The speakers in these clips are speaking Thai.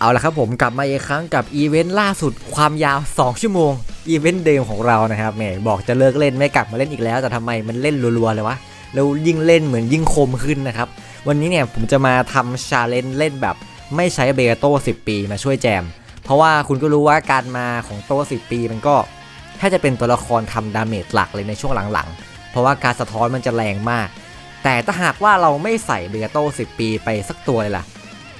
เอาละครับผมกลับมาอีกครั้งกับอีเวนต์ล่าสุดความยาว 2 ชั่วโมงอีเวนต์เดิมของเรานะครับแหมบอกจะเลิกเล่นไม่กลับมาเล่นอีกแล้วแต่ทำไมมันเล่นรัวๆเลยวะแล้วยิ่งเล่นเหมือนยิ่งคมขึ้นนะครับวันนี้เนี่ยผมจะมาทำชาเลนจ์เล่นแบบไม่ใช้เบโต้10 ปีมาช่วยแจม เพราะว่าคุณก็รู้ว่าการมาของโต้10 ปีมันก็แค่จะเป็นตัวละครทำดาเมจหลักเลยในช่วงหลังๆ เพราะว่าการสะท้อนมันจะแรงมาก แต่ถ้าหากว่าเราไม่ใส่เบโต้10 ปีไปสักตัวเลยล่ะ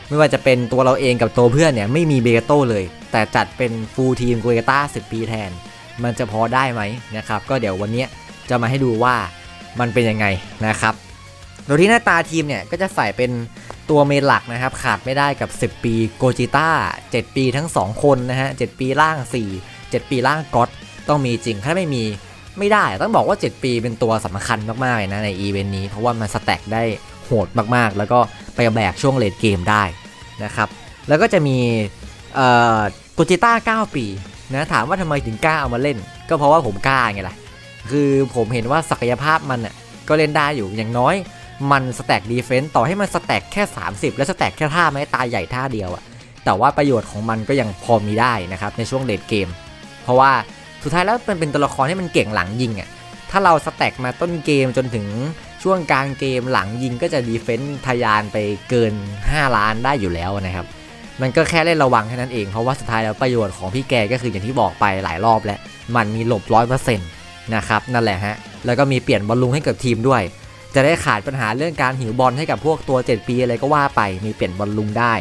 ไม่ว่าจะเป็นตัวเราเองกับตัวเพื่อนเนี่ยไม่มีเบโต้เลย แต่จัดเป็นฟูลทีมกูเอต้า10 ปีแทน มันจะพอได้ไหมนะครับ ก็เดี๋ยววันนี้จะมาให้ดูว่ามันเป็นยังไงนะครับ โดยที่หน้าตาทีมเนี่ยก็จะใส่เป็นตัวเมนหลักนะครับ ขาดไม่ได้กับ 10 ปีโกจิต้า 7 ปีทั้ง 2 คนนะฮะ 7 ปีล่าง 4 7 ปีล่างก็อตต้องมีจริง ถ้าไม่มีไม่ได้ ต้องบอกว่า 7 ปีเป็นตัวสำคัญมากๆเลยนะในอีเวนต์นี้ เพราะว่ามันสแต็กได้โหดมากๆ แล้วก็ไปแบกช่วงเลดเกมได้ นะครับ แล้วก็จะมีเอ่อโกจิต้า9 ปีนะถามว่าทำไมถึงกล้าเอามาเล่น ก็เพราะว่าผมกล้าไงล่ะ คือผมเห็นว่าศักยภาพมันอะก็เล่นได้อยู่อย่างน้อย มันสแต็กดีเฟนต์ต่อให้มันสแต็กแค่ 30 และสแต็กแค่ท่าไม้ตายใหญ่ท่าเดียวอะแต่ว่าประโยชน์ของมันก็ยังพอมีได้นะครับในช่วงเลดเกม เพราะว่าสุดท้ายแล้วมันเป็นตัวละครที่มันเก่งหลังยิงอะถ้าเราสแต็กมาต้นเกมจนถึง ช่วงกลางเกมหลังยิงก็จะดีเฟนต์ทะยานไปเกิน 5 ล้านได้อยู่แล้วนะครับ มันก็แค่เล่นระวังแค่นั้นเอง เพราะว่าสุดท้ายแล้วประโยชน์ของพี่แกก็คืออย่างที่บอกไปหลายรอบแล้ว มันมีหลบร้อยเปอร์เซ็นต์นะครับ นั่นแหละฮะ แล้วก็มีเปลี่ยนบอลลูนให้กับทีมด้วย จะได้ขาดปัญหาเรื่องการหิวบอลให้กับพวกตัว 7 ปีอะไรก็ว่าไป มีเปลี่ยนบอลลุงได้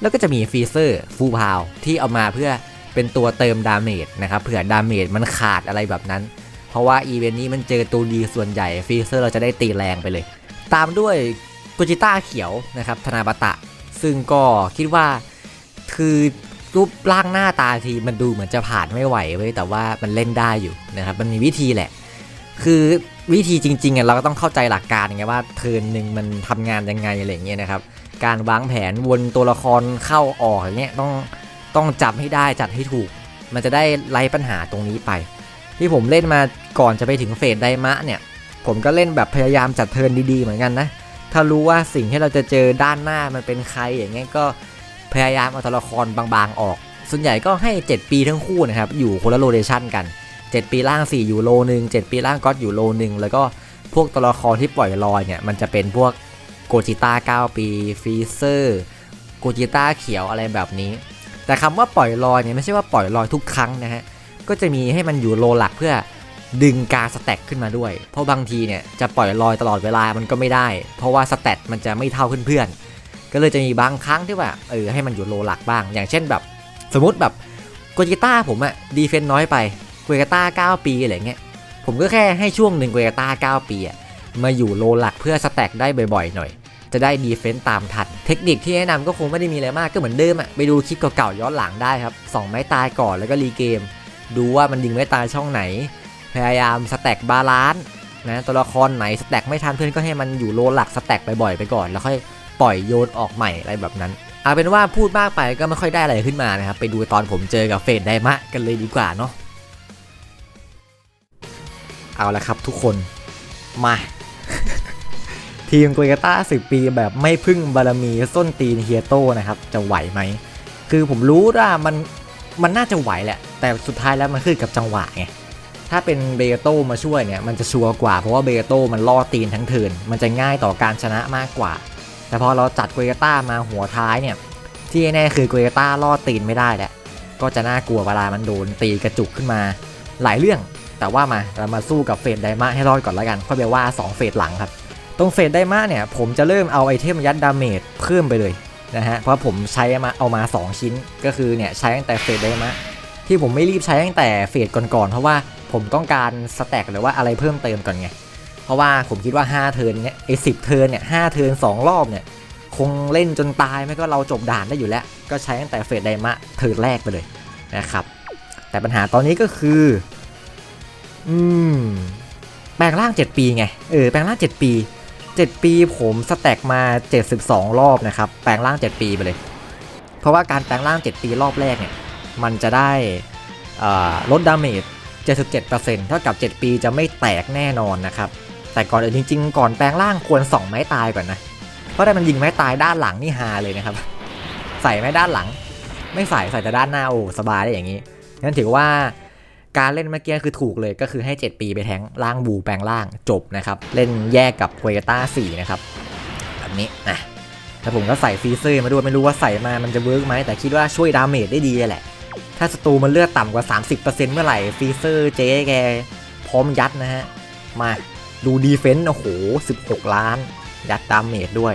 แล้วก็จะมีฟีเซอร์ฟูพาวที่เอามาเพื่อเป็นตัวเติมดาเมจนะครับเผื่อดาเมจมันขาดอะไรแบบนั้น เพราะว่าอีเวนต์นี้มันเจอตัวดีส่วนใหญ่ฟรีเซอร์เราจะได้ตีแรงไปเลย ตามด้วยกุจิต้าเขียวนะครับธนาบตะ ซึ่งก็คิดว่าคือรูปร่างหน้าตาทีมันดูเหมือนจะผ่านไม่ไหวเว้ยแต่ว่ามันเล่นได้อยู่นะครับมันมีวิธีแหละ คือวิธีจริงๆอะเราก็ต้องเข้าใจหลักการไงว่าเทิร์นหนึ่งมันทำงานยังไงอะไรเงี้ยนะครับการวางแผนวนตัวละครเข้าออกอย่างเงี้ยต้องต้องจับให้ได้จัดให้ถูก มันจะได้ไล่ปัญหาตรงนี้ไป ที่ผมเล่นมาก่อนจะไปถึงเฟสไดมะเนี่ย ผมก็เล่นแบบพยายามจัดเทิร์นดีๆเหมือนกันนะ ถ้ารู้ว่าสิ่งที่เราจะเจอด้านหน้ามันเป็นใครอย่างเงี้ยก็พยายามเอาตัวละครบางๆออก ส่วนใหญ่ก็ให้ 7 ปีทั้งคู่นะครับ อยู่คนละโลเคชั่นกัน 7 ปีล่าง 4 อยู่โลหนึ่ง7 ปีล่างก็อยู่โลหนึ่งแล้วก็พวกตัวละครที่ปล่อยลอยเนี่ยมันจะเป็นพวกโกจิต้า9 ปีฟีเซอร์โกจิต้าเขียวอะไรแบบนี้ แต่คำว่าปล่อยลอยเนี่ยไม่ใช่ว่าปล่อยลอยทุกครั้งนะฮะ ก็จะมีให้มันอยู่โลหลักเพื่อดึงการสแต็กขึ้นมาด้วย เพราะบางทีเนี่ยจะปล่อยลอยตลอดเวลามันก็ไม่ได้ เพราะว่าสแตตมันจะไม่เท่าเพื่อนๆ ก็เลยจะมีบางครั้งที่ว่าเออให้มันอยู่โลหลักบ้าง อย่างเช่นแบบ สมมติแบบโกจิต้าผมอะดีเฟนน้อยไปเกวกาต้า9 ปีอะไรเงี้ย ผมก็แค่ให้ช่วงหนึ่งเกวกาต้า9 ปีอะมาอยู่โลหลักเพื่อสแต็กได้บ่อยๆหน่อยจะได้ดีเฟนต์ตามทัน เทคนิคที่แนะนำก็คงไม่ได้มีอะไรมากก็เหมือนเดิมอะไปดูคลิปเก่าๆย้อนหลังได้ครับสองไม้ตายก่อนแล้วก็รีเกม ดูว่ามันยิงไม้ตายช่องไหน พยายามสแต็กบาลานซ์นะตัวละครไหนสแต็กไม่ทันเพื่อนก็ให้มันอยู่โลหลักสแต็กบ่อยๆไปก่อน แล้วค่อยปล่อยโยนออกใหม่อะไรแบบนั้นเอาเป็นว่าพูดมากไปก็ไม่ค่อยได้อะไรขึ้นมานะครับ ไปดูตอนผมเจอกับเฟดไดมะกันเลยดีกว่าเนาะเอาละครับทุกคนมา ทีมโกยาต้า10ปีแบบไม่พึ่งบารมีส้นตีนเฮียโต้นะครับ จะไหวไหม คือผมรู้ว่ามันมันน่าจะไหวแหละ แต่สุดท้ายแล้วมันขึ้นกับจังหวะไงถ้าเป็นเบโต้มาช่วยเนี่ยมันจะชัวร์กว่าเพราะว่าเบโต้มันล่อตีนทั้งเทินมันจะง่ายต่อการชนะมากกว่า แต่พอเราจัดเกรต้ามาหัวท้ายเนี่ยที่แน่คือเกรต้าล่อตีนไม่ได้แหละก็จะน่ากลัวเวลามันโดนตีกระจุกขึ้นมาหลายเรื่อง แต่ว่ามาเรามาสู้กับเฟสไดมาให้รอดก่อนแล้วกันค่อยไปว่า 2 เฟสหลังครับ ตรงเฟสไดมาเนี่ยผมจะเริ่มเอาไอเทมยัดดาเมจเพิ่มไปเลยนะฮะเพราะผมใช้มาเอามา 2 ชิ้นก็คือเนี่ยใช้ตั้งแต่เฟสไดมา ที่ผมไม่รีบใช้ตั้งแต่เฟสก่อนๆ เพราะว่าผมต้องการสแต็กหรือว่าอะไรเพิ่มเติมก่อนไง เพราะว่าผมคิดว่า 5 เทิร์นเนี่ยไอ้สิเทิร์นเนี่ยหเทิร์น2รอบเนี่ย คงเล่นจนตายไม่ก็เราจบด่านได้อยู่แล้ว ก็ใช้ตั้งแต่เฟสไดมะเทิร์นแรกไปเลยนะครับ แต่ปัญหาตอนนี้ก็คือ อืม แปลงร่าง 7 ปีไง เออ แปลงร่าง 7 ปี 7 ปีผมสแต็กมา 72 รอบนะครับ แปลงร่าง 7 ปีไปเลย เพราะว่าการแปลงร่าง 7 ปีรอบแรกเนี่ย มันจะได้ลดดาเมจ 77%เท่ากับ 7 ปีจะไม่แตกแน่นอนนะครับ แต่ก่อนอื่นจริง ๆ ก่อนแปลงร่างควรส่องไม้ตายก่อนนะ เพราะถ้ามันยิงไม้ตายด้านหลังนี่ฮาเลยนะครับ ใส่ไม้ด้านหลัง ไม่ใส่ใส่แต่ด้านหน้าโอ้สบายได้อย่างนี้งั้นถือว่าการเล่นเมื่อกี้คือถูกเลยก็คือให้ 7 ปีไปแทงล่างบูแปลงล่างจบนะครับ เล่นแยกกับโคเอต้า4นะครับแบบนี้นะแล้วผมก็ใส่ฟรีเซอร์มาด้วยไม่รู้ว่าใส่มามันจะเวิร์กไหมแต่คิดว่าช่วยดาเมจได้ดีแหละ ถ้าศัตรูมันเลือดต่ำกว่า 30%เมื่อไหร่ฟีเซอร์เจ๊แกพร้อมยัดนะฮะ มาดูดีเฟนต์โอ้โห 16 ล้าน ยัดดามเมจด้วย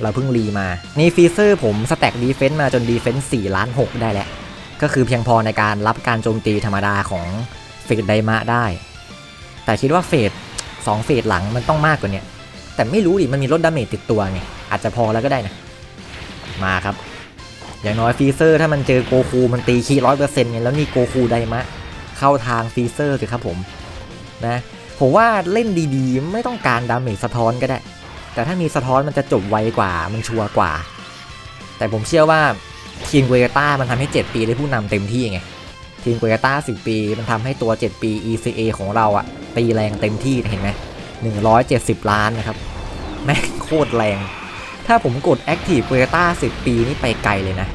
เราเพิ่งรีมา นี่ฟีเซอร์ผมสแต็กดีเฟนต์มาจนดีเฟนต์4ล้าน 6 ได้แล้ว ก็คือเพียงพอในการรับการโจมตีธรรมดาของเฟสไดมะได้ แต่คิดว่าเฟส2เฟสหลังมันต้องมากกว่านี้แต่ไม่รู้ดิมันมีลดดาเมจติดตัวไงอาจจะพอแล้วก็ได้นะ มาครับ อย่างน้อยฟีเซอร์ถ้ามันเจอโกคูมันตีคีร้อยเปอร์เซ็นต์ไงแล้วนี่โกคูไดมะ เข้าทางฟีเซอร์สิครับผมนะผมว่าเล่นดีๆ ไม่ต้องการดาเมจสะท้อนก็ได้ แต่ถ้ามีสะท้อนมันจะจบไวกว่ามันชัวร์กว่า แต่ผมเชื่อว่าทีมเวกต้ามันทำให้ 7 ปีได้ผู้นำเต็มที่ไงทีมเวกต้า10 ปี มันทำให้ตัว 7 ปี ECA ของเราอะตีแรงเต็มที่เห็นไหม170 ล้านนะครับแม่งโคตรแรง ถ้าผมกด Active เกยต้า10 ปีนี่ไปไกลเลยนะ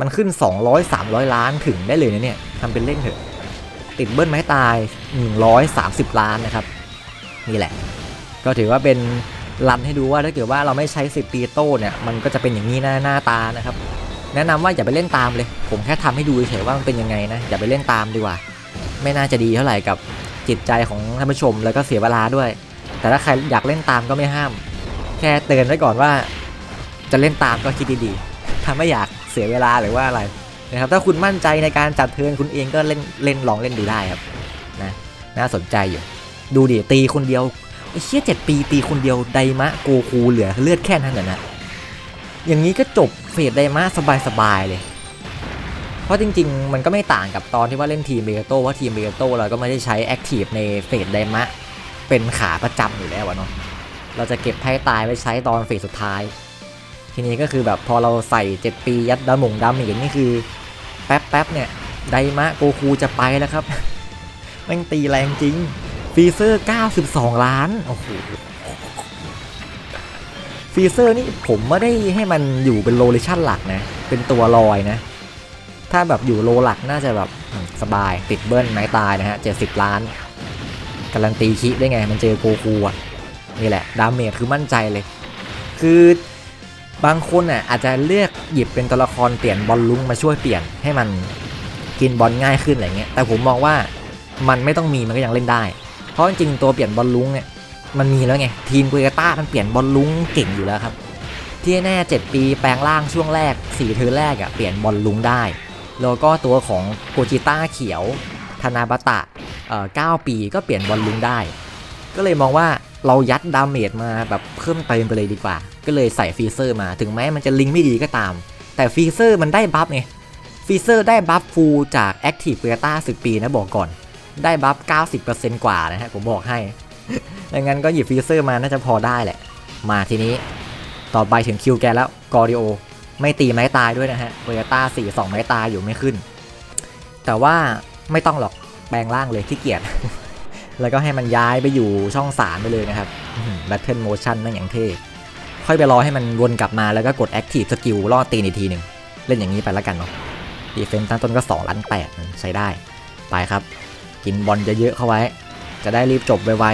มันขึ้น 200 300 ล้านถึงได้เลยนะเนี่ยทำเป็นเล่นเถอะ ติดเบิ้ลไม้ตาย 130 ล้านนะครับ นี่แหละ ก็ถือว่าเป็นรันให้ดูว่าถ้าเกิดว่าเราไม่ใช้10ปีโต้เนี่ย มันก็จะเป็นอย่างนี้หน้าหน้าตานะครับ แนะนำว่าอย่าไปเล่นตามเลย ผมแค่ทำให้ดูเฉยๆว่ามันเป็นยังไงนะ อย่าไปเล่นตามดีกว่า ไม่น่าจะดีเท่าไหร่กับจิตใจของท่านผู้ชมแล้วก็เสียเวลาด้วย แต่ถ้าใครอยากเล่นตามก็ไม่ห้าม แค่เตือนไว้ก่อนว่า จะเล่นตามก็คิดดีๆถ้าไม่อยากเสียเวลาหรือว่าอะไรนะครับ ถ้าคุณมั่นใจในการจัดเทิร์นคุณเองก็เล่นเล่นลองเล่นดูได้ครับนะน่าสนใจอยู่ ดูดิตีคนเดียวไอ้เชี่ยเจ็ดปีตีคนเดียวไดมะโกคูเหลือเลือดแค่นั้นเหรอนะอย่างนี้ก็จบเฟสไดมะสบายๆเลยเพราะจริงๆ มันก็ไม่ต่างกับตอนที่ว่าเล่นทีมเบโตว่าทีมเบโตเราก็ไม่ได้ใช้แอคทีฟในเฟสไดมะเป็นขาประจำอยู่แล้วอะเนาะ เราจะเก็บไพ่ตายไว้ใช้ตอนเฟสสุดท้าย ทีนี้ก็คือแบบพอเราใส่ 7 ปียัดดาหมงดาเมจนี่คือ แป๊บแป๊บๆเนี่ย ไดมะโกคูจะไปแล้วครับแม่งตีแรงจริงฟีเซอร์ 92 ล้าน โอ้โหฟีเซอร์นี่ผมไม่ได้ให้มันอยู่เป็นโลเลชั่นหลักนะ เป็นตัวลอยนะ ถ้าแบบอยู่โลหลักน่าจะแบบสบายติดเบิ้ลไม้ตายนะฮะ 70 ล้าน การันตีคิได้ไงมันเจอโกคูอะ นี่แหละ ดาเมจคือมั่นใจเลย คือบางคนอะอาจจะเลือกหยิบเป็นตัวละครเปลี่ยนบอลลุงมาช่วยเปลี่ยนให้มันกินบอลง่ายขึ้นอะไรเงี้ย แต่ผมมองว่ามันไม่ต้องมีมันก็ยังเล่นได้ เพราะจริงๆตัวเปลี่ยนบอลลุงเนี่ยมันมีแล้วไง ทีมกุยต้ามันเปลี่ยนบอลลุงเก่งอยู่แล้วครับ ที่แน่7ปีแปลงร่างช่วงแรก4เทอร์แรกอะเปลี่ยนบอลลุงได้ แล้วก็ตัวของโกจิต้าเขียว ธนาบตะเอ่อ9ปีก็เปลี่ยนบอลลุงได้ ก็เลยมองว่า เรายัดดาเมจมาแบบเพิ่มเติมไปเลยดีกว่า ก็เลยใส่ฟีเซอร์มาถึงแม้มันจะลิงไม่ดีก็ตาม แต่ฟีเซอร์มันได้บัฟไงฟีเซอร์ได้บัฟฟูลจาก Active b e t a 10 ปีนะบอกก่อน ได้บัฟ 90%กว่านะฮะผมบอกให้ ดังนั้นก็หยิบฟีเซอร์มาน่าจะพอได้แหละ มาทีนี้ ต่อไปถึงคิวแกแล้วกอริโอ ไม่ตีไม้ตายด้วยนะฮะเบต้าสี่สองไม้ตายอยู่ไม่ขึ้น แต่ว่าไม่ต้องหรอกแปลงร่างเลยที่เกียจ แล้วก็ให้มันย้ายไปอยู่ช่องสารไปเลยนะครับแบทเทิลโมชั่นนั่นอย่างเท่ค่อยไปรอให้มันวนกลับมาแล้วก็กด Active Skill ล่อตีนอีกทีหนึ่ง เล่นอย่างนี้ไปแล้วกันเนาะดีเฟนต์ตั้งต้นก็2ล้าน8ใช้ได้ ไปครับ กินบอลเยอะๆเข้าไว้ จะได้รีบจบไว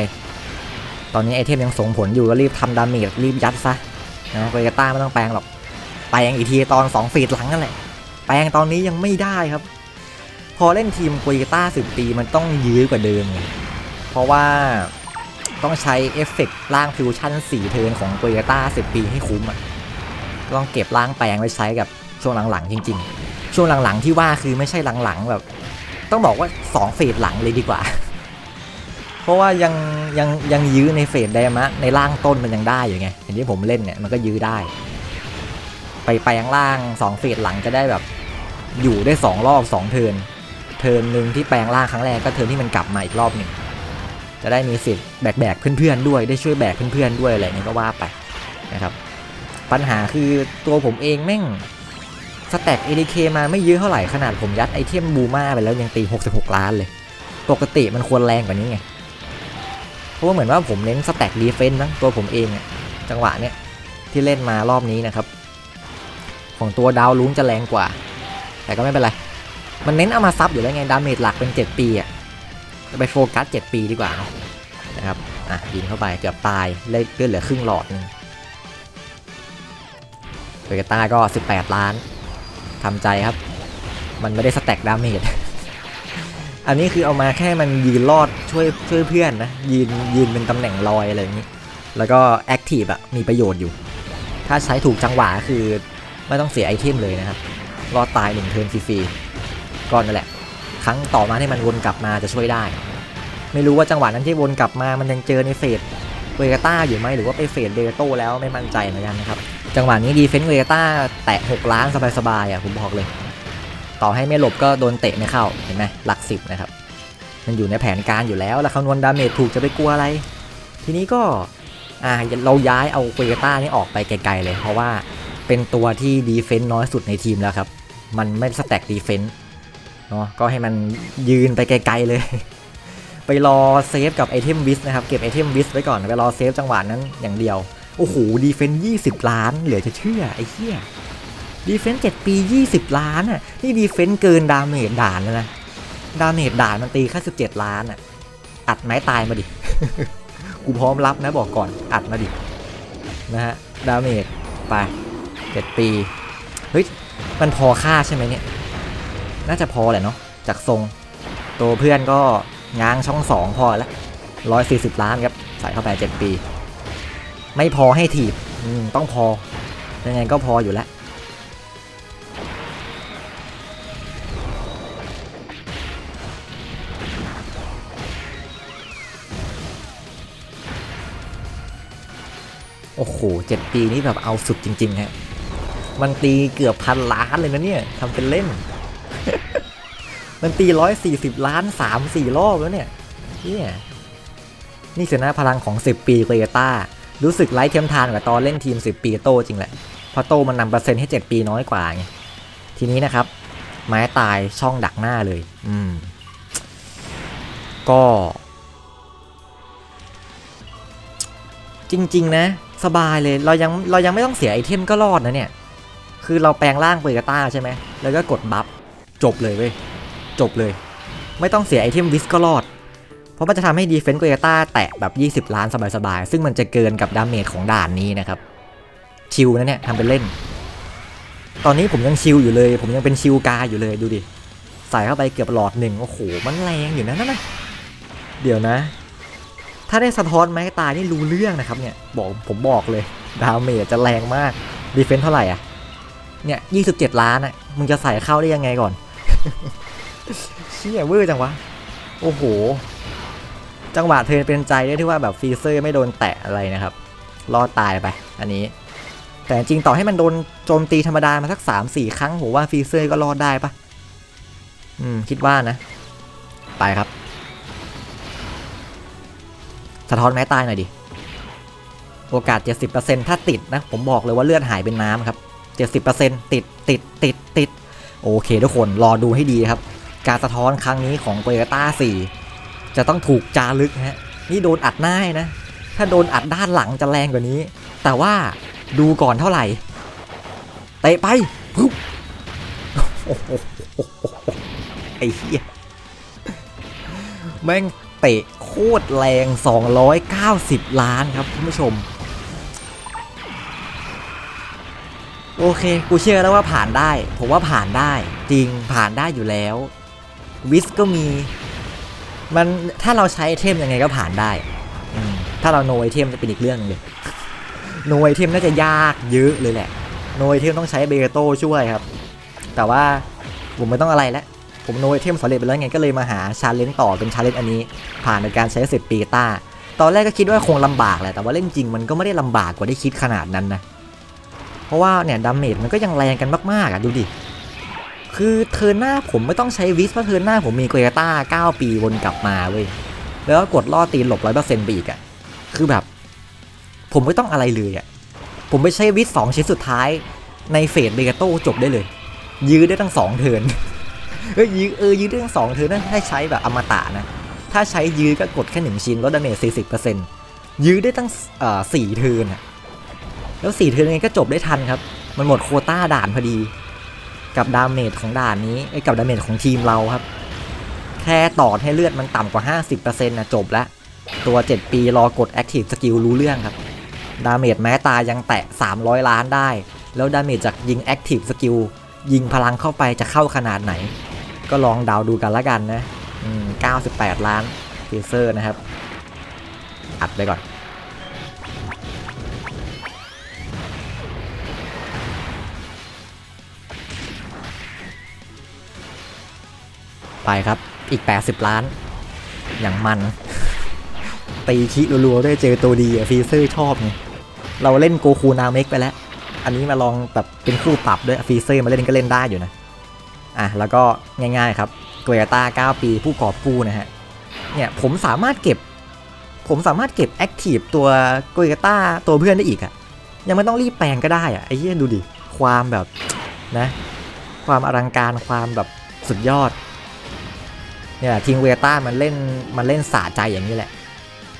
ๆ ตอนนี้ไอเทมยังส่งผลอยู่ก็รีบทำดาเมจรีบยัดซะนะเวกาต้าไม่ต้องแปลงหรอก แปลงอีกทีตอน2ฟีดหลังนั่นแหละ แปลงตอนนี้ยังไม่ได้ครับ พอเล่นทีมกุยต้าสิบปีมันต้องยื้อกว่าเดิมไง เพราะว่าต้องใช้เอฟเฟกต์ร่างฟิวชั่น4เทิร์นของกุยต้าสิบปีให้คุ้มอะต้องเก็บร่างแปลงไว้ใช้กับช่วงหลังๆจริง ๆ ช่วงหลังๆที่ว่าคือไม่ใช่หลังๆแบบ ต้องบอกว่า2เฟสหลังเลยดีกว่า เพราะว่ายังยังยังยื้อในเฟสไดมะในร่างต้นมันยังได้อยู่ไงเห็นที่ผมเล่นเนี่ยมันก็ยื้อได้ ไปแปลงร่าง2เฟสหลังจะได้แบบอยู่ได้ 2 รอบ 2 เทิร์นเทิร์นหนึ่งที่แปลงร่างครั้งแรกก็เทิร์นที่มันกลับมาอีกรอบหนึ่ง จะได้มีสิทธิ์แบกแบกเพื่อนๆด้วย ได้ช่วยแบกเพื่อนๆด้วยอะไรนี้ก็ว่าไปนะครับปัญหาคือตัวผมเองแม่งสแต็ก ADK มาไม่เยอะเท่าไหร่ขนาดผมยัดไอเทมบูมาไปแล้วยังตี 66 ล้านเลย ปกติมันควรแรงกว่านี้ไง เพราะว่าเหมือนว่าผมเน้นสแต็กดีเฟนต์นะตัวผมเองจังหวะเนี้ยที่เล่นมารอบนี้นะครับ ของตัวดาวลุ้งจะแรงกว่า แต่ก็ไม่เป็นไร มันเน้นเอามาซับอยู่แล้วไง ดาเมจหลักเป็น 7 ปีอะจะ ไปโฟกัส 7 ปีดีกว่านะนะครับอะยิงเข้าไปเกือบตายเลือดเหลือครึ่งหลอดนึงโตโยต้าก็ 18 ล้านทำใจครับ มันไม่ได้สแต็กดาเมจอันนี้คือเอามาแค่มันยืนรอดช่วยช่วยเพื่อนนะยืนยืนเป็นตำแหน่งลอยอะไรอย่างนี้ แล้วก็แอคทีฟอะมีประโยชน์อยู่ ถ้าใช้ถูกจังหวะคือไม่ต้องเสียไอเทมเลยนะครับ รอดตายหนึ่งเทิร์นฟรีๆก่อนนั่นแหละ ครั้งต่อมาที่มันวนกลับมาจะช่วยได้ ไม่รู้ว่าจังหวะนั้นที่วนกลับมามันยังเจอในเฟสเวกาต้าอยู่ไหมหรือว่าไปเฟสเดโต้แล้วไม่มั่นใจเหมือนกันนะครับ จังหวะนี้ดีเฟนส์เวกาต้าแตะ 6 ล้านสบายๆอะผมบอกเลย ต่อให้ไม่หลบก็โดนเตะไม่เข้าเห็นไหมหลักสิบนะครับ มันอยู่ในแผนการอยู่แล้วแล้วคำนวณดาเมจถูกจะไปกลัวอะไร ทีนี้ก็อ่าเราย้ายเอาเวกาต้านี่ออกไปไกลๆเลย เพราะว่าเป็นตัวที่ดีเฟนส์น้อยสุดในทีมแล้วครับมันไม่สแต็กดีเฟนส์ เนาะก็ให้มันยืนไปไกลๆเลย ไปรอเซฟกับไอเทมวิสนะครับ เก็บไอเทมวิสไว้ก่อนไปรอเซฟจังหวะนั้นอย่างเดียว โอ้โหดีเฟนต์20ล้าน เหลือจะเชื่อไอ้เหี้ยดีเฟนต์7ปี20ล้านอะนี่ดีเฟนต์เกินดาเมจด่านแล้วนะดาเมจด่านมันตีแค่17ล้านอะอัดไม้ตายมาดิกูพร้อมรับนะบอกก่อนอัดมาดินะฮะดาเมจไป7ปีเฮ้ยมันพอค่าใช่ไหมเนี่ย น่าจะพอแหละเนาะจากทรง ตัวเพื่อนก็ง้างช่องสองพอล้วร้อยสี่สิบล้านครับ ใส่เข้าไปเจ็ดปี ไม่พอให้ถีบอืมต้องพอ ยังไงก็พออยู่แล้วโอ้โหเจ็ดปีนี้แบบเอาสุดจริงๆฮะมันตีเกือบพันล้านเลยนะเนี่ยทำเป็นเล่น มันตีร้อยสี่สิบล้านสามสี่รอบแล้วเนี่ยเนี่ยนี่คือหน้าพลังของ 10 ปีเกรต้า รู้สึกไร้เทียมทานกว่าตอนเล่นทีม 10 ปีโตจริงแหละเพราะโตมันนำเปอร์เซ็นต์ให้ 7 ปีน้อยกว่าไง ทีนี้นะครับ ไม้ตายช่องดักหน้าเลย อืม ก็ จริง ๆ นะ สบายเลย เรายังเรายังไม่ต้องเสียไอเทมก็รอดนะเนี่ย คือเราแปลงร่างเปกต้าใช่ไหม แล้วก็กดบัฟ จบเลยเว้ยจบเลย ไม่ต้องเสียไอเทมวิสก็รอด เพราะมันจะทำให้ดีเฟนส์โกเอต้าแตะแบบ 20 ล้านสบายๆ ซึ่งมันจะเกินกับดาเมจของด่านนี้นะครับ ชิลนะเนี่ยทำเป็นเล่น ตอนนี้ผมยังชิลอยู่เลย ผมยังเป็นชิลกาอยู่เลยดูดิ ใส่เข้าไปเกือบหลอดหนึ่งโอ้โห มันแรงอยู่นะนั่นนะเดี๋ยวนะ ถ้าได้สะท้อนไม้ตายนี่รู้เรื่องนะครับเนี่ยบอกผมบอกเลยดาเมจจะแรงมากดีเฟนส์เท่าไหร่อะเนี่ย27 ล้านอะมึงจะใส่เข้าได้ยังไงก่อน เชี่ยเวอร์จังวะ โอ้โห จังหวะเทินเป็นใจได้ที่ว่าแบบฟรีเซอร์ไม่โดนแตะอะไรนะครับ รอดตายไป อันนี้ แต่จริงต่อให้มันโดนโจมตีธรรมดามาสักสามสี่ครั้งผมว่าฟรีเซอร์ก็รอดได้ปะอืม คิดว่านะ ไปครับ สะท้อนแม้ตายหน่อยดิ โอกาส 70%ถ้าติดนะ ผมบอกเลยว่าเลือดหายเป็นน้ำครับ 70%ติดติดติดติด โอเคทุกคนรอดูให้ดีครับ การสะท้อนครั้งนี้ของโตโยต้า4จะต้องถูกจารึกฮะนี่โดนอัดหน้านะ ถ้าโดนอัดด้านหลังจะแรงกว่านี้ แต่ว่าดูก่อนเท่าไหร่เตะไปปุ๊บไอ้เหี้ยแม่งเตะโคตรแรง 290 ล้านครับคุณผู้ชม โอเค กูเชื่อแล้วว่าผ่านได้ ผมว่าผ่านได้ จริงผ่านได้อยู่แล้ว วิสก็มี มันถ้าเราใช้ไอเทมยังไงก็ผ่านได้ ถ้าเราโนไอเทมจะเป็นอีกเรื่องนึงเลยโนไอเทมน่าจะยากเยอะเลยแหละ โนไอเทมต้องใช้เบโต้ช่วยครับ แต่ว่าผมไม่ต้องอะไรแล้ว ผมโนไอเทมสำเร็จไปแล้วไงก็เลยมาหาชาเลนจ์ต่อเป็นชาเลนจ์อันนี้ ผ่านในการใช้สิบปีต้า ตอนแรกก็คิดว่าคงลำบากแหละ แต่ว่าเล่นจริงมันก็ไม่ได้ลำบากกว่าที่คิดขนาดนั้นนะ ราะว่าเนี่ยดาเมจมันก็ยังแรงกันมากๆอะดูดิคือเทิร์นหน้าผมไม่ต้องใช้วิสเพราะเทิร์นหน้าผมมีโกเอต้า9 ปีวนกลับมาเว้ยแล้วก็กดล่อตีนหลบร้อยเปอร์เซ็นต์ไปอีกอะคือแบบ ผมไม่ต้องอะไรเลยอะผมไปใช้วิสสองชิ้นสุดท้าย ในเฟสเบกาโต้จบได้เลย ยื้อได้ทั้งสองเทิร์นเอ้ยยื้อเออยื้อได้ทั้งสองเทิร์นนั่นให้ใช้แบบอมตะนะถ้าใช้ยื้อก็กดแค่หนึ่งชิ้นลดดาเมจสี่สิบเปอร์เซ็นต์ยื้อได้ตั้งเอ่อสี่เทิร์นอะ แล้วสี่เทิร์นยังไงก็จบได้ทันครับ มันหมดโคต้าด่านพอดี กับดาเมจของด่านนี้ไอ้กับดาเมจของทีมเราครับ แค่ต่อให้เลือดมันต่ำกว่า 50%นะจบแล้ว ตัว 7 ปีรอกด Active Skill รู้เรื่องครับ ดาเมจแม้ตายังแตะ 300 ล้านได้ แล้วดาเมจจากยิง Active Skill ยิงพลังเข้าไปจะเข้าขนาดไหน ก็ลองเดาดูกันละกันนะ98 ล้านฟีเซอร์นะครับ อัดไปก่อน ไปครับอีก 80 ล้าน อย่างมัน ตีคิรัวๆด้วยเจอตัวดีอะฟีเซอร์ชอบไงเราเล่นโกคูนาเมกไปแล้ว อันนี้มาลองแบบเป็นคู่ปรับด้วยฟีเซอร์มาเล่นก็เล่นได้อยู่นะ อะ แล้วก็ง่ายๆครับโตโยต้า9ปีผู้กอบกู้นะฮะ เนี่ยผมสามารถเก็บ ผมสามารถเก็บแอคทีฟตัวโตโยต้าตัวเพื่อนได้อีกอะยังไม่ต้องรีบแปลงก็ได้อะไอ้เหี้ยดูดิ ความแบบนะ ความอลังการความแบบสุดยอด เนี่ยทีมเวต้ามันเล่นมันเล่นสะใจอย่างนี้แหละ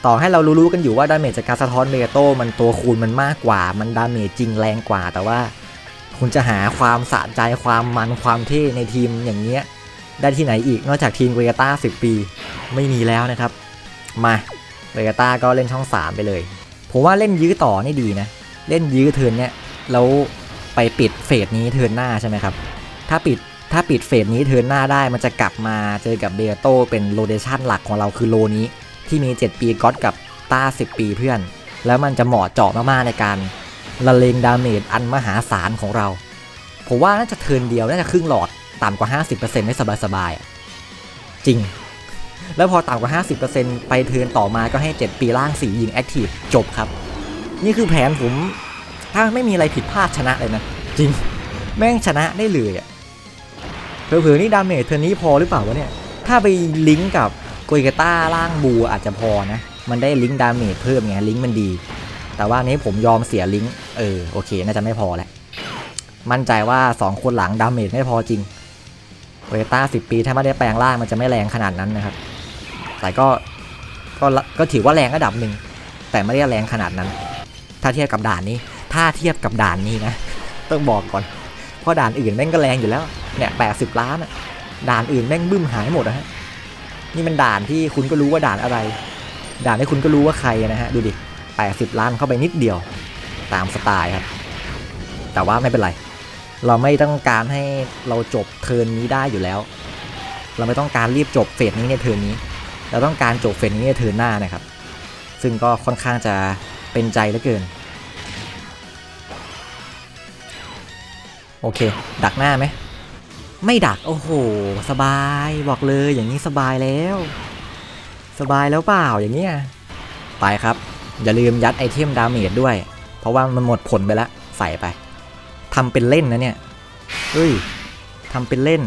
ต่อให้เรารู้ๆกันอยู่ว่าดาเมจจากการสะท้อนเวโต้มันตัวคูณมันมากกว่า มันดาเมจจริงแรงกว่า แต่ว่าคุณจะหาความสะใจความมันความเท่ในทีมอย่างเงี้ยได้ที่ไหนอีกนอกจากทีมเวต้า10 ปีไม่มีแล้วนะครับ มาเวต้าก็เล่นช่อง 3 ไปเลย ผมว่าเล่นยื้อต่อนี่ดีนะ เล่นยื้อเทินเนี้ยแล้วไปปิดเฟสนี้เทินหน้าใช่ไหมครับ ถ้าปิด ถ้าปิดเฟสนี้เทิร์นหน้าได้มันจะกลับมาเจอกับเบโตเป็นโลเดชันหลักของเราคือโลนี้ ที่มี 7 ปีก็อตกับต้า 10 ปีเพื่อน แล้วมันจะเหมาะเจาะมากๆในการละเลงดาเมจอันมหาศาลของเรา ผมว่าน่าจะเทิร์นเดียวน่าจะครึ่งหลอดต่ำกว่า 50%ได้สบายๆจริง แล้วพอต่ำกว่า 50%ไปเทิร์นต่อมาก็ให้ 7 ปีล่าง4ยิงแอคทีฟจบครับ นี่คือแผนผมถ้าไม่มีอะไรผิดพลาดชนะเลยนะ จริง แม่งชนะได้เลยอะ เผื่อๆนี่ดาเมจเทอร์นี้พอหรือเปล่าวะเนี่ย ถ้าไปลิงก์กับโกยกาต้าล่างบูอาจจะพอนะ มันได้ลิงก์ดาเมจเพิ่มไงลิงก์มันดี แต่ว่านี้ผมยอมเสียลิงก์เออโอเค น่าจะไม่พอแหละ มั่นใจว่า 2 คนหลังดาเมจไม่พอจริงโกยกาต้า10 ปีถ้าไม่ได้แปลงร่างมันจะไม่แรงขนาดนั้นนะครับ แต่ก็ก็ก็ถือว่าแรงระดับหนึ่งแต่ไม่ได้แรงขนาดนั้น ถ้าเทียบกับด่านนี้ ถ้าเทียบกับด่านนี้นะ ต้องบอกก่อน เพราะด่านอื่นแม่งก็แรงอยู่แล้ว เนี่ยแปดสิบล้านอะด่านอื่นแม่งบึ้มหายหมดนะฮะนี่มันด่านที่คุณก็รู้ว่าด่านอะไร ด่านที่คุณก็รู้ว่าใครนะฮะดูดิแปดสิบล้านเข้าไปนิดเดียว ตามสไตล์ครับ แต่ว่าไม่เป็นไร เราไม่ต้องการให้เราจบเทิร์นนี้ได้อยู่แล้ว เราไม่ต้องการรีบจบเฟสนี้ในเทิร์นนี้ เราต้องการจบเฟสนี้ในเทิร์นหน้านะครับ ซึ่งก็ค่อนข้างจะเป็นใจเหลือเกินโอเค ดักหน้าไหม ไม่ดักโอ้โห สบายบอกเลยอย่างนี้สบายแล้ว สบายแล้วเปล่าอย่างเงี้ยไปครับ อย่าลืมยัดไอเทมดาเมจด้วย เพราะว่ามันหมดผลไปแล้วใส่ไปทำเป็นเล่นนะเนี่ยเฮ้ยทำเป็นเล่น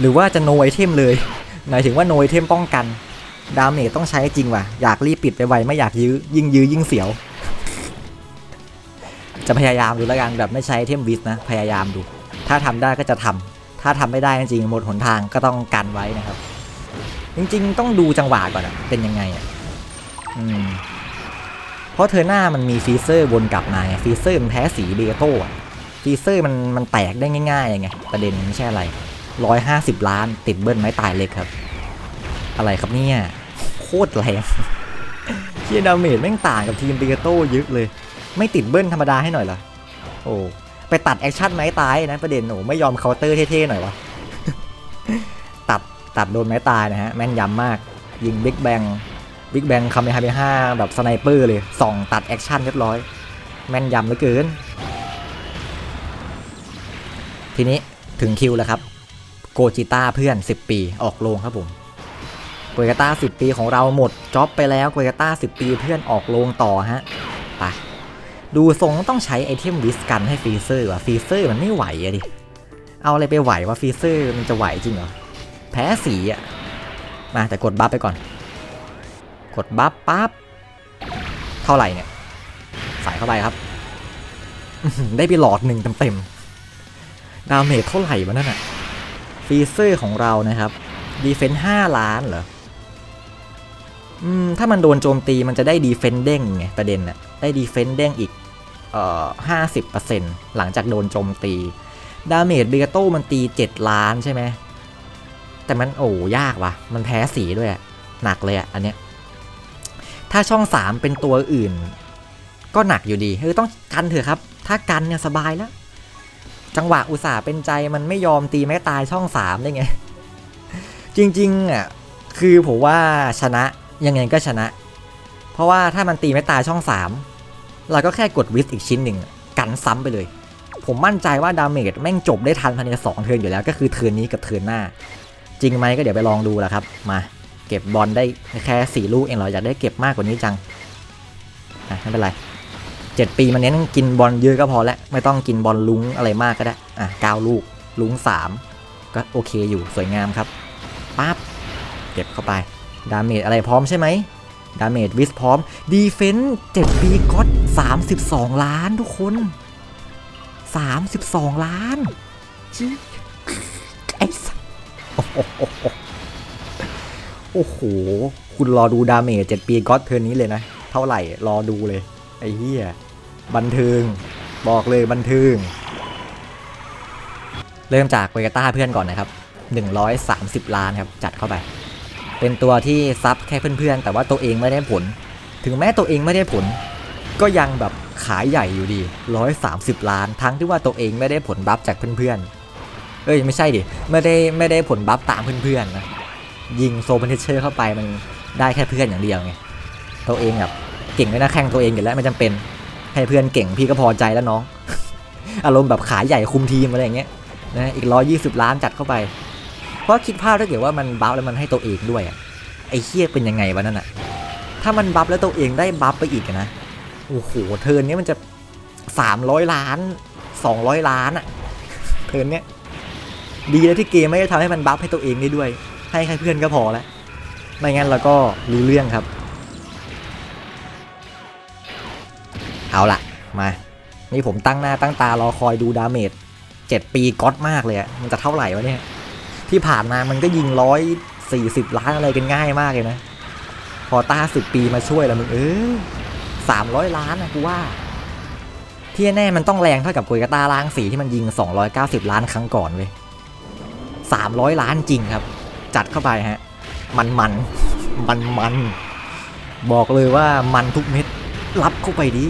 หรือว่าจะโนไอเทมเลยหมายถึงว่าโนไอเทมป้องกัน ดาเมจต้องใช้จริงว่ะ อยากรีบปิดไปไวไม่อยากยื้อยิ่งยื้อยิ่งเสียว จะพยายามดูแล้วกันแบบไม่ใช้ไอเทมวิสนะ พยายามดู ถ้าทำได้ก็จะทำถ้าทำไม่ได้จริงหมดหนทางก็ต้องกันไว้นะครับ จริงๆ ต้องดูจังหวะก่อนอะเป็นยังไงอะอืมเพราะเธอหน้ามันมีฟีเซอร์วนกลับมาไงฟีเซอร์มันแพ้สีเบโต้ฟีเซอร์มันมันแตกได้ง่ายๆไงประเด็นไม่ใช่อะไรร้อยห้าสิบล้านติดเบิ้ลไม้ตายเล็กครับ อะไรครับเนี่ย โคตรแรงเชียดาเมจแม่งต่างกับทีมเบโต้เยอะเลย ไม่ติดเบิ้ลธรรมดาให้หน่อยเหรอโอ้ ไปตัดแอคชั่นไม้ตายนะประเด็นโอ้ไม่ยอมเคาน์เตอร์เท่ๆหน่อยวะตัดตัดโดนไม้ตายนะฮะแม่นยำมาก ยิงบิ๊กแบงบิ๊กแบงคาเมฮาเมห้าแบบสไนเปอร์เลยส่องตัดแอคชั่นเรียบร้อย แม่นยำเหลือเกิน ทีนี้ถึงคิวแล้วครับ โกจิต้าเพื่อน 10 ปีออกโรงครับผมโกจิต้า10 ปีของเราหมดจ็อบไปแล้วโกจิต้า10 ปีเพื่อนออกโรงต่อฮะไป ดูทรงต้องใช้ไอเทมวิสกันให้ฟีเซอร์ว่ะฟีเซอร์มันไม่ไหวอะดิ เอาอะไรไปไหวว่าฟีเซอร์มันจะไหวจริงเหรอ แพ้สีอะมาแต่กดบัฟไปก่อน กดบัฟปั๊บ เท่าไหร่เนี่ย ใส่เข้าไปครับ ได้ไปหลอดหนึ่งเต็มๆ ดาเมจเท่าไหร่วะนั่นอะฟีเซอร์ของเรานะครับดีเฟนส์ห้าล้านเหรออืมถ้ามันโดนโจมตีมันจะได้ดีเฟนเด้งไงประเด็นน่ะได้ดีเฟนเด้งอีก ห้าสิบเปอร์เซ็นต์หลังจากโดนโจมตี ดาเมจเบโต้มันตี7ล้านใช่ไหม แต่มันโอ้ยากว่ะ มันแพ้สีด้วย หนักเลยอะอันเนี้ย ถ้าช่อง3เป็นตัวอื่น ก็หนักอยู่ดีคือต้องกันเถอะครับ ถ้ากันเนี่ยสบายแล้ว จังหวะอุตส่าห์เป็นใจมันไม่ยอมตีแม้ตายช่อง3ได้ไง จริงๆอะคือผมว่าชนะยังไงก็ชนะ เพราะว่าถ้ามันตีไม่ตายช่อง3 เราก็แค่กดวิสอีกชิ้นหนึ่งกันซ้ำไปเลย ผมมั่นใจว่าดาเมจแม่งจบได้ทันภายในสองเทิร์นอยู่แล้วก็คือเทิร์นนี้กับเทิร์นหน้า จริงไหมก็เดี๋ยวไปลองดูละครับ มาเก็บบอลได้แค่สี่ลูกเองเราอยากได้เก็บมากกว่านี้จังอะไม่เป็นไรเจ็ดปีมันเน้นกินบอลเยอะก็พอแล้วไม่ต้องกินบอลลุงอะไรมากก็ได้อะเก้าลูกลุงสามก็โอเคอยู่สวยงามครับปั๊บเก็บเข้าไปดาเมจอะไรพร้อมใช่ไหมดาเมจวิสพร้อมดีเฟนส์เจ็ดปีก็ 32 ล้านทุกคน 32 ล้านจี๊ไอ้สัสโอ้โห คุณรอดูดาเมจเจ็ดปีก็อตเทอร์นี้เลยนะ เท่าไหร่ รอดูเลย ไอ้เหี้ย บันเทิง บอกเลยบันเทิง เริ่มจากเวกต้าเพื่อนก่อนนะครับ 130 ล้านครับ จัดเข้าไป เป็นตัวที่ซับแค่เพื่อนๆ แต่ว่าตัวเองไม่ได้ผล ถึงแม้ตัวเองไม่ได้ผล ก็ยังแบบขายใหญ่อยู่ดี 130 ล้าน ทั้งที่ว่าตัวเองไม่ได้ผลบัฟจากเพื่อนๆ เอ้ยไม่ใช่ดิ ไม่ได้ไม่ได้ผลบัฟตามเพื่อนๆนะ ยิงโซบันเทเชอร์เข้าไปมันได้แค่เพื่อนอย่างเดียวไง ตัวเองแบบเก่งไม่น่าแข่งตัวเองอยู่แล้วไม่จำเป็น ให้เพื่อนเก่งพี่ก็พอใจแล้วน้อง อารมณ์แบบขายใหญ่คุมทีมอะไรอย่างเงี้ยนะอีก120ล้านจัดเข้าไป เพราะคิดภาพถ้าเกิดว่ามันบัฟแล้วมันให้ตัวเองด้วยอะไอ้เคียเป็นยังไงวะนั่นอะถ้ามันบัฟแล้วตัวเองได้บัฟไปอีกนะ โอ้โหเทิร์นนี้มันจะสามร้อยล้านสองร้อยล้านอะเทิร์นเนี้ยดีแล้วที่เกมไม่ได้ทำให้มันบัฟให้ตัวเองได้ด้วย ให้แค่เพื่อนก็พอแล้วไม่งั้นเราก็รู้เรื่องครับ เอาละมา นี่ผมตั้งหน้าตั้งตารอคอยดูดาเมจเจ็ดปีก๊อตมากเลยอะมันจะเท่าไหร่วะเนี่ย ที่ผ่านมามันก็ยิงร้อยสี่สิบล้านอะไรกันง่ายมากเลยนะ พอต้าสิบปีมาช่วยแล้วมึงเออ สามร้อยล้านนะกูว่า ที่แน่มันต้องแรงเท่ากับโกยกาตาล้างสีที่มันยิง 290 ล้านครั้งก่อนเว้ย300 ล้านจริงครับ จัดเข้าไปฮะ มันมันมันมันบอกเลยว่ามันทุกเม็ดรับเข้าไปดิ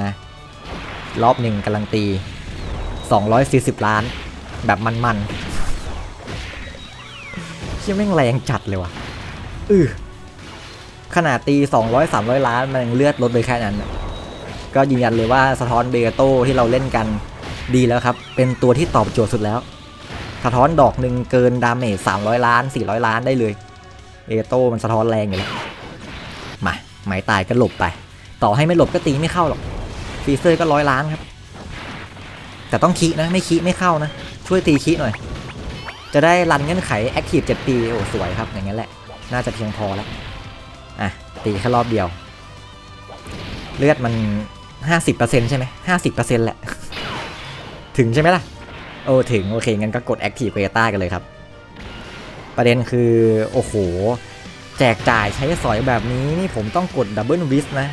นะรอบหนึ่งกำลังตี 240 ล้าน แบบมันมันเชี่ยแม่งแรงจัดเลยว่ะอือ ขนาดตี 200 300 ล้านมันยังเลือดลดไปแค่นั้น ก็ยืนยันเลยว่าสะท้อนเบโตที่เราเล่นกันดีแล้วครับ เป็นตัวที่ตอบโจทย์สุดแล้ว สะท้อนดอกหนึ่งเกินดาเมจ300 ล้าน 400 ล้านได้เลยเบโต้มันสะท้อนแรงอยู่แล้ว มาหมายตายก็หลบไป ต่อให้ไม่หลบก็ตีไม่เข้าหรอกฟีเซอร์ก็ร้อยล้านครับ แต่ต้องคีนะ ไม่คีไม่เข้านะ ช่วยตีคีหน่อย จะได้รันเงื่อนไขแอคทีฟ7ปี โอ้ สวยครับ อย่างนั้นแหละ น่าจะเพียงพอแล้ว อะ ตีแค่รอบเดียว เลือดมันห้าสิบเปอร์เซ็นใช่ไหมห้าสิบเปอร์เซ็นแหละ ถึงใช่ไหมล่ะ โอ้ ถึง โอเค งั้นก็กด Active Beta กันเลยครับ ประเด็นคือ โอ้โห แจกจ่ายใช้สอยแบบนี้ นี่ผมต้องกดดับเบิลวิสนะ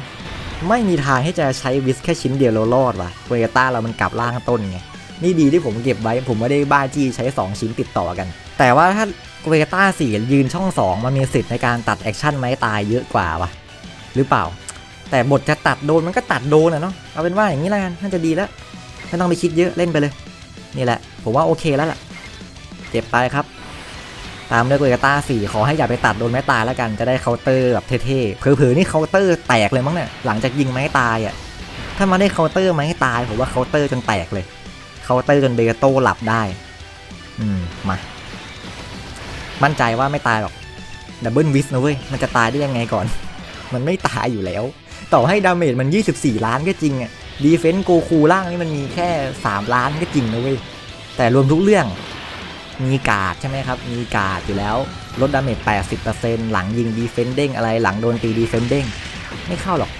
ไม่มีทางให้จะใช้วิสแค่ชิ้นเดียวแล้วรอดว่ะเวต้าเรามันกลับล่างต้นไง นี่ดีที่ผมเก็บไว้ ผมไม่ได้บ้าจี้ใช้ 2 ชิ้นติดต่อกัน แต่ว่าถ้าเวต้าสี่ยืนช่อง 2 มันมีสิทธิ์ในการตัดแอคชั่นไม้ตายเยอะกว่าวะหรือเปล่า แต่บทจะตัดโดนมันก็ตัดโดนอะเนาะเอาเป็นว่าอย่างนี้แล้วกันน่าจะดีแล้วไม่ต้องไปคิดเยอะเล่นไปเลย นี่แหละ ผมว่าโอเคแล้วล่ะเจ็บไปครับ ตามด้วยเวต้าสี่ขอให้อย่าไปตัดโดนไม้ตายแล้วกันจะได้เคาน์เตอร์แบบเท่ๆเผลอๆนี่เคาน์เตอร์แตกเลยมั้งเนี่ยหลังจากยิงไม้ตายอะถ้ามาได้เคาน์เตอร์ไม้ตายผมว่าเคาน์เตอร์จนแตกเลย เคาน์เตอร์จนเบโต้หลับได้ อืม มา มั่นใจว่าไม่ตายหรอกดับเบิลวิสนะเว้ย มันจะตายได้ยังไงก่อน มันไม่ตายอยู่แล้ว ต่อให้ดาเมจมัน 24 ล้านก็จริงอะดีเฟนต์โกคูล่างนี่มันมีแค่ 3 ล้านก็จริงนะเว้ย แต่รวมทุกเรื่อง มีกาดใช่ไหมครับ มีกาดอยู่แล้ว ลดดาเมจ 80%หลังยิงดีเฟนเด้งอะไร หลังโดนตีดีเฟนเด้ง ไม่เข้าหรอก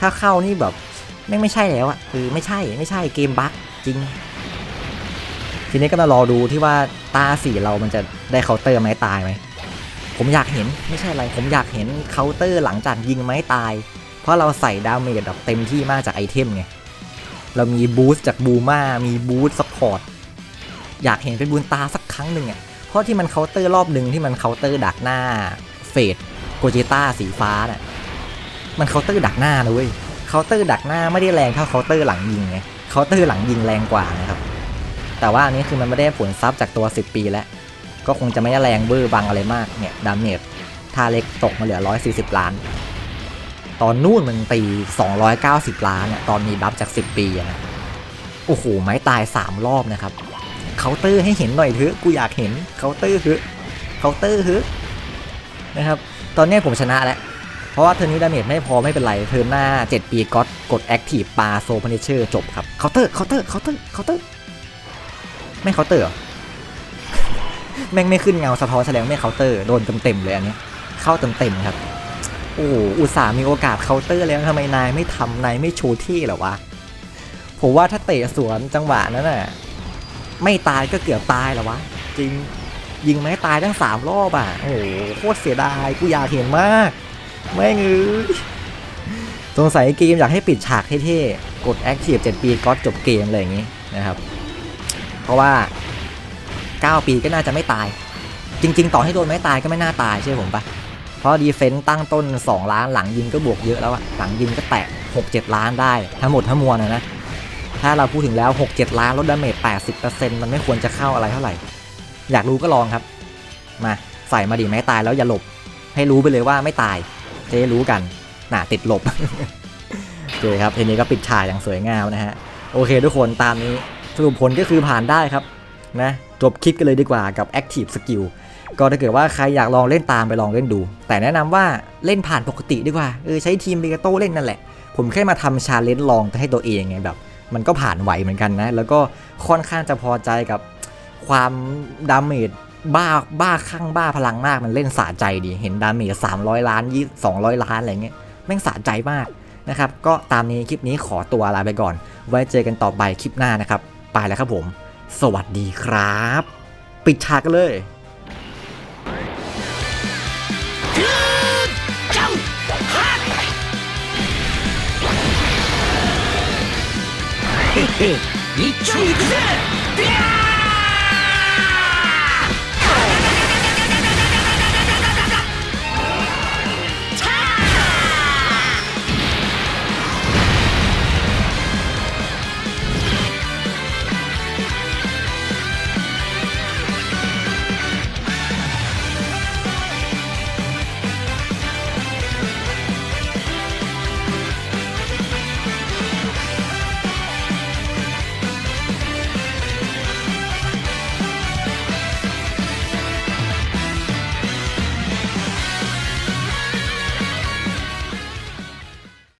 ถ้าเข้านี่แบบไม่ไม่ใช่แล้วอะคือไม่ใช่ไม่ใช่เกมบั๊กจริง ทีนี้ก็มารอดูที่ว่าตาสีเรามันจะได้เคาน์เตอร์ไหมตายไหมผมอยากเห็นไม่ใช่อะไร ผมอยากเห็นเคาน์เตอร์หลังจากยิงไม้ตาย เพราะเราใส่ดาเมจแบบเต็มที่มากจากไอเทมไงเรามีบูสต์จากบูมามีบูสต์ซัพพอร์ตอยากเห็นเป็นบุญตาสักครั้งหนึ่งอะเพราะที่มันเคาน์เตอร์รอบหนึ่งที่มันเคาน์เตอร์ดักหน้าเฟดโกจิต้าสีฟ้าน่ะมันเคาน์เตอร์ดักหน้านะเว้ยเคาน์เตอร์ดักหน้าไม่ได้แรงเท่าเคาน์เตอร์หลังยิงไงเคาน์เตอร์หลังยิงแรงกว่านะครับ แต่ว่าอันนี้คือมันไม่ได้ผลซับจากตัว 10 ปีแล้ว ก็คงจะไม่ได้แรงเบอร์บังอะไรมากเนี่ยดาเมจท่าเล็กตกมาเหลือ 140 ล้าน ตอนนู่นมันตี290 ล้านเนี่ยตอนมีบัฟจาก 10 ปีนะโอ้โห ไม้ตาย 3 รอบนะครับเคาน์เตอร์ให้เห็นหน่อยเถอะกูอยากเห็นเคาน์เตอร์เถอะเคาน์เตอร์เถอะนะครับตอนนี้ผมชนะแล้ว เพราะว่าเทอร์นี้ดาเมจไม่พอไม่เป็นไร เทอร์หน้า 7 ปีก็กดแอคทีฟปาโซพเนเชอร์จบครับเคาน์เตอร์เคาน์เตอร์เคาน์เตอร์เคาน์เตอร์ ไม่เคาน์เตอร์หรอแม่งไม่ขึ้นเงาสะท้อนแสดงไม่เคาน์เตอร์โดนเต็มๆเลยอันนี้ เข้าเต็มๆครับ โอ้อุตส่าห์มีโอกาสเคาน์เตอร์แล้วทำไมนายไม่ทำนายไม่โชว์ที่หรอวะผมว่าถ้าเตะสวนจังหวะนั้นน่ะไม่ตายก็เกือบตายแล้ววะ จริงยิงไม่ตายทั้งสามรอบอะโอ้โหโคตรเสียดายกูอยากเห็นมากแม่งเอ้ยสงสัยเกมอยากให้ปิดฉากเท่ๆกด Active 7ปีก็จบเกมอะไรอย่างงี้นะครับ เพราะว่า 9 ปีก็น่าจะไม่ตาย จริง ๆ ต่อให้โดนไม่ตายก็ไม่น่าตายใช่ผมปะเพราะดีเฟนต์ตั้งต้น 2 ล้านหลังยิงก็บวกเยอะแล้วอะหลังยิงก็แตะ6-7 ล้านได้ทั้งหมดทั้งมวลนะนะถ้าเราพูดถึงแล้ว 6-7 ล้านลดดาเมจ80%มันไม่ควรจะเข้าอะไรเท่าไหร่ อยากรู้ก็ลองครับ มาใส่มาดีไม่ตายแล้วอย่าหลบ ให้รู้ไปเลยว่าไม่ตายจะได้รู้กันน่ะติดหลบโอเคครับทีนี้ก็ปิดฉากอย่างสวยงามนะฮะ โอเคทุกคนตามนี้ สรุปผลก็คือผ่านได้ครับนะจบคลิปกันเลยดีกว่ากับ Active Skill ก็ถ้าเกิดว่าใครอยากลองเล่นตามไปลองเล่นดู แต่แนะนำว่าเล่นผ่านปกติดีกว่าเออใช้ทีมเบกโต้เล่นนั่นแหละ ผมแค่มาทำชาเลนจ์ลองให้ตัวเองไงแบบ มันก็ผ่านไหวเหมือนกันนะ แล้วก็ค่อนข้างจะพอใจกับความดาเมจบ้าบ้าคลั่งบ้าพลังมากมันเล่นสะใจดี เห็นดาเมจ300 ล้านยี่200ล้านอะไรเงี้ยแม่งสะใจมากนะครับ ก็ตามนี้คลิปนี้ขอตัวลาไปก่อน ไว้เจอกันต่อไปคลิปหน้านะครับ ไปแล้วครับผม สวัสดีครับ ปิดฉากกันเลย 一丁行くぜ